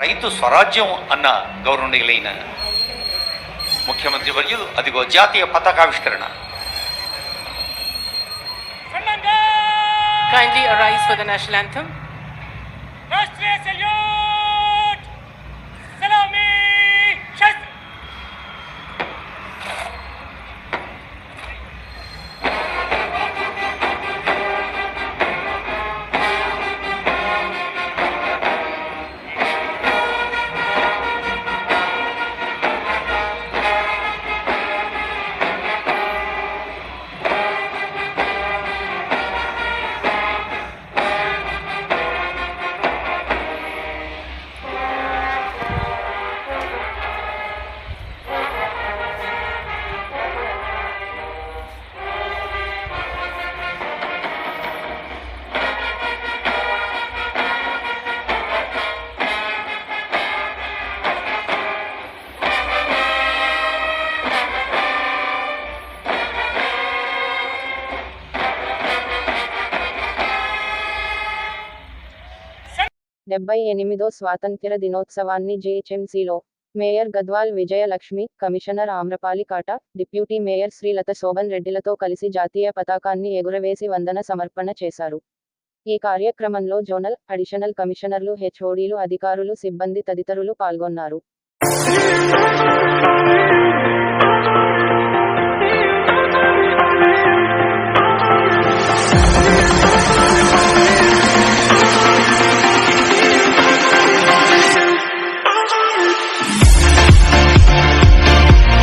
రైతు స్వరాజ్యం అన్న గౌరవనీయులైన ముఖ్యమంత్రి వర్యులు అదిగో జాతీయ పతాకావిష్కరణ Kindly arise for the national anthem. డెబ్బై ఎనిమిదో స్వాతంత్ర దినోత్సవాన్ని జీహెచ్ఎంసీలో mayor Gadwal Vijayalakshmi commissioner Amrapali Kata deputy mayor Srilatha Shobhan రెడ్డిలతో కలిసి జాతీయ పతాకాన్ని ఎగురవేసి వందన సమర్పణ చేశారు. ఈ కార్యక్రమంలో జోనల్ అడిషనల్ కమిషనర్లు హెచ్ఓడీలు అధికారులు సిబ్బంది తదితరులు పాల్గొన్నారు.